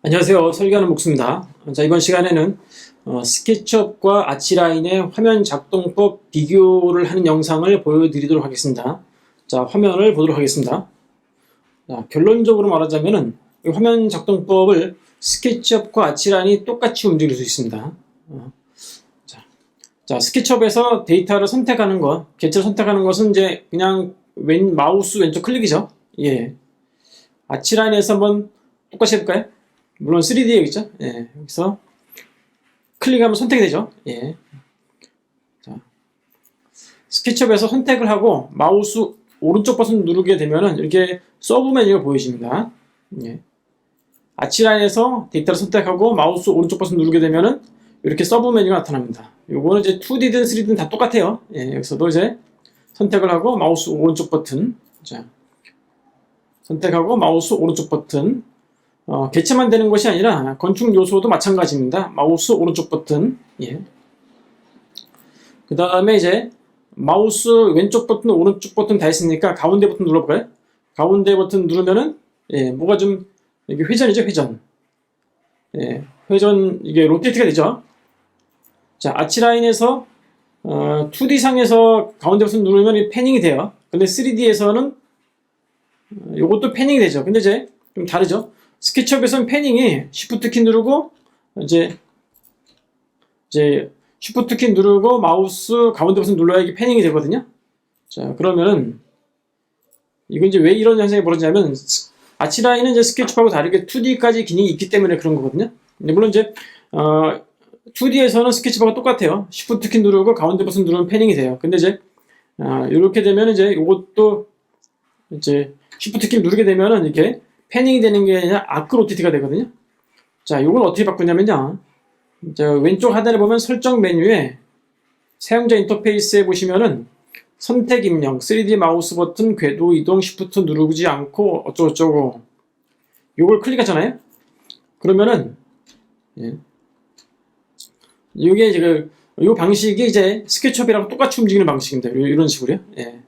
안녕하세요. 설계하는 목수입니다. 자, 이번 시간에는 어, 스케치업과 아치라인의 화면 작동법 비교를 하는 영상을 보여드리도록 하겠습니다. 자, 화면을 보도록 하겠습니다. 자, 결론적으로 말하자면은 이 화면 작동법을 스케치업과 아치라인이 똑같이 움직일 수 있습니다. 어, 자, 자, 스케치업에서 데이터를 선택하는 것, 개체를 선택하는 것은 이제 그냥 왼 마우스 왼쪽 클릭이죠. 예. 아치라인에서 한번 똑같이 해볼까요? 물론 3D 여기 있죠? 예, 여기서 클릭하면 선택이 되죠? 예. 자, 스케치업에서 선택을 하고 마우스 오른쪽 버튼 누르게 되면은 이렇게 서브 메뉴가 보여집니다. 예. 아치라인에서 데이터를 선택하고 마우스 오른쪽 버튼 누르게 되면은 이렇게 서브 메뉴가 나타납니다. 요거는 이제 2D든 3D든 다 똑같아요. 예, 여기서도 이제 선택을 하고 마우스 오른쪽 버튼 자, 선택하고 마우스 오른쪽 버튼 어, 개체만 되는 것이 아니라 건축 요소도 마찬가지입니다. 마우스 오른쪽 버튼. 예. 그 다음에 이제 마우스 왼쪽 버튼, 오른쪽 버튼 다 했으니까 가운데 버튼 눌러볼까요? 가운데 버튼 누르면은 예, 뭐가 좀 이게 회전이죠, 회전. 예, 회전 이게 로테이트가 되죠. 자, 아치라인에서 어, 2D 상에서 가운데 버튼 누르면 이 패닝이 돼요. 근데 3D에서는 이것도 패닝이 되죠. 근데 이제 좀 다르죠. 스케치업에서는 패닝이 Shift 키 누르고 이제 이제 Shift 키 누르고 마우스 가운데 버튼 눌러야 이게 패닝이 되거든요. 자 그러면은 이건 이제 왜 이런 현상이 벌어지냐면 아치라인은 이제 스케치업하고 다르게 2D까지 기능이 있기 때문에 그런 거거든요. 물론 이제 어, 2D에서는 스케치업하고 똑같아요. Shift 키 누르고 가운데 버튼 누르면 패닝이 돼요. 근데 이제 어, 이렇게 되면 이제 이것도 이제 Shift 키 누르게 되면은 이렇게 패닝이 되는 게 아니라 아크로티티가 되거든요. 자, 이건 어떻게 바꾸냐면요. 자, 왼쪽 하단에 보면 설정 메뉴에 사용자 인터페이스에 보시면은 선택 입력, 3D 마우스 버튼, 궤도 이동, 시프트 누르지 않고 어쩌고저쩌고 요걸 클릭하잖아요. 그러면은 예. 이게 이제 그, 요 방식이 이제 스케치업이랑 똑같이 움직이는 방식입니다. 요- 이런 식으로요. 예.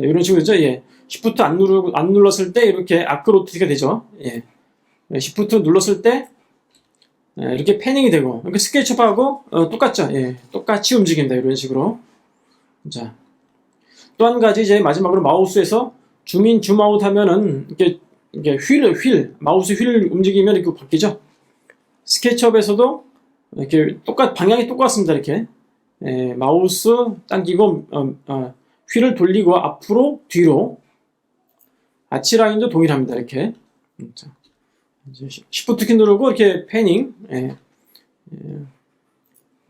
예, 이런 식으로죠. 예. 시프트 안 누르 안 눌렀을 때 이렇게 아크로티가 되죠. 예. 예, 시프트 눌렀을 때 예, 이렇게 패닝이 되고 이렇게 스케치업하고 어, 똑같죠. 예. 똑같이 움직인다 이런 식으로. 자. 또 한 가지 이제 마지막으로 마우스에서 줌인 줌아웃 하면은 이렇게 이게 휠을 휠 마우스 휠 움직이면 이렇게 바뀌죠. 스케치업에서도 이렇게 똑같 방향이 똑같습니다. 이렇게 예, 마우스 당기고 어, 어, 휠을 돌리고 앞으로 뒤로 아치 라인도 동일합니다. 이렇게 음, 자, 이제 시프트 키 누르고 이렇게 패닝 예. 예.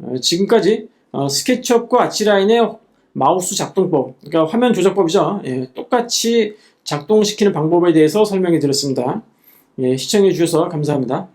어, 지금까지 어, 스케치업과 아치 라인의 마우스 작동법 그러니까 화면 조작법이죠. 예, 똑같이 작동시키는 방법에 대해서 설명해 드렸습니다. 예, 시청해 주셔서 감사합니다.